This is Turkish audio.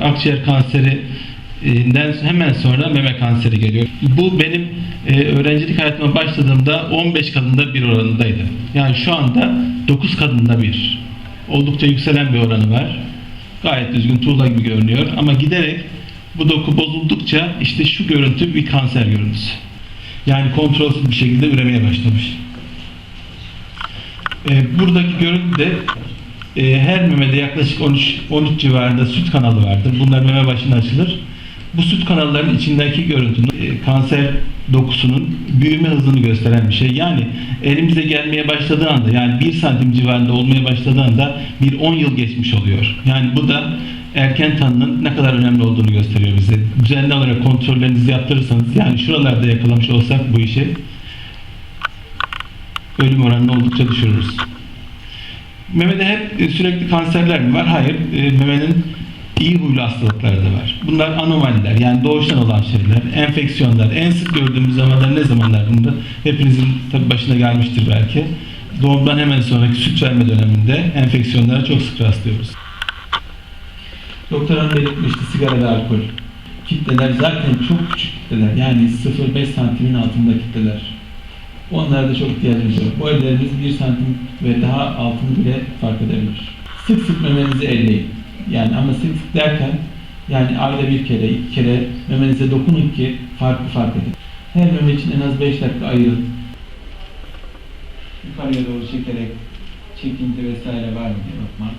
Akciğer kanserinden hemen sonra meme kanseri geliyor. Bu benim e, öğrencilik hayatıma başladığımda 15 kadında bir oranındaydı. Yani şu anda 9 kadında bir. Oldukça yükselen bir oranı var. Gayet düzgün tuğla gibi görünüyor ama giderek bu doku bozuldukça işte şu görüntü bir kanser görüntüsü. Yani kontrolsüz bir şekilde üremeye başlamış. E, buradaki görüntü de e, her memede yaklaşık 13 13 civarında süt kanalı vardır. Bunlar meme başına açılır. Bu süt kanallarının içindeki görüntünün e, kanser dokusunun büyüme hızını gösteren bir şey. Yani elimize gelmeye başladığı anda yani 1 santim civarında olmaya başladığı anda bir 10 yıl geçmiş oluyor. Yani bu da erken tanının ne kadar önemli olduğunu gösteriyor bize. Düzenli olarak kontrollerinizi yaptırırsanız yani şuralarda yakalamış olsak bu işi ölüm oranını oldukça düşürürüz. Memede hep e, sürekli kanserler mi var? Hayır. E, Memenin iyi huylu hastalıkları da var. Bunlar anomaliler yani doğuştan olan şeyler, enfeksiyonlar. En sık gördüğümüz zamanlar ne zamanlar bunda? Hepinizin tabi başına gelmiştir belki. Doğumdan hemen sonraki süt verme döneminde enfeksiyonlara çok sık rastlıyoruz. Doktor hanım belirtmişti sigara ve alkol. Kitleler zaten çok küçük kitleler. Yani 0-5 santimin altında kitleler. Onlara da çok ihtiyacımız var. Bu ellerimiz 1 santim ve daha altını bile fark edebilir. Sık sık memenizi elleyin. Yani ama sık sık derken yani ayda bir kere, iki kere memenize dokunun ki farklı fark edin. Her meme için en az 5 dakika ayırın. Yukarıya doğru çekerek çekinti vesaire var mı diye bakmak.